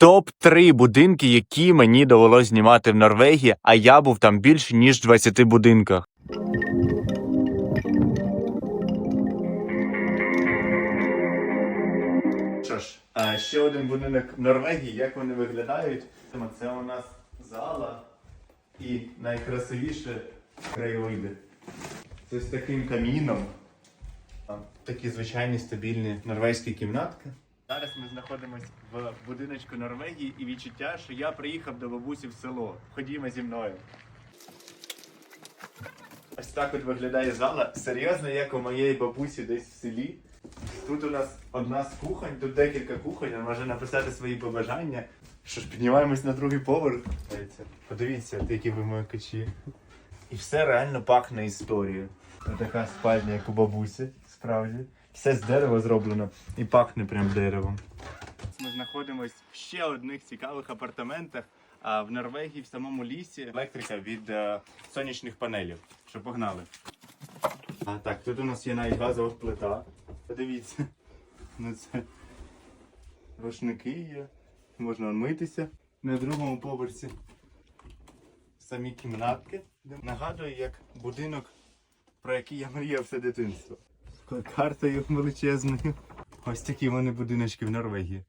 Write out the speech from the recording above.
Топ-3 будинки, які мені довелось знімати в Норвегії, а я був там більше ніж в 20 будинках. Що ж, а ще один будинок в Норвегії. Як вони виглядають? Це у нас зала і найкрасивіше краєвиди. Це з таким каміном. Такі звичайні стабільні норвезькі кімнатки. Зараз ми знаходимося в будиночку Норвегії і відчуття, що я приїхав до бабусі в село. Ходімо зі мною. Ось так от виглядає зала. Серйозно, як у моєї бабусі десь в селі. Тут у нас одна з кухонь, тут декілька кухонь, може написати свої побажання. Що ж, піднімаємось на другий поверх. Подивіться, які вимикачі. І все реально пахне історією. Така спальня, як у бабусі, справді. Все з дерева зроблено і пахне прям деревом. Ми знаходимося в ще одних цікавих апартаментах. А в Норвегії в самому лісі електрика від е, сонячних панелів. Що погнали. А так, тут у нас є навіть газова плита. Подивіться. Ну це рушники є. Можна митися на другому поверсі. Самі кімнатки. Нагадую, як будинок, про який я мріяв все дитинство. Картою величезною. Ось такі вони будиночки в Норвегії.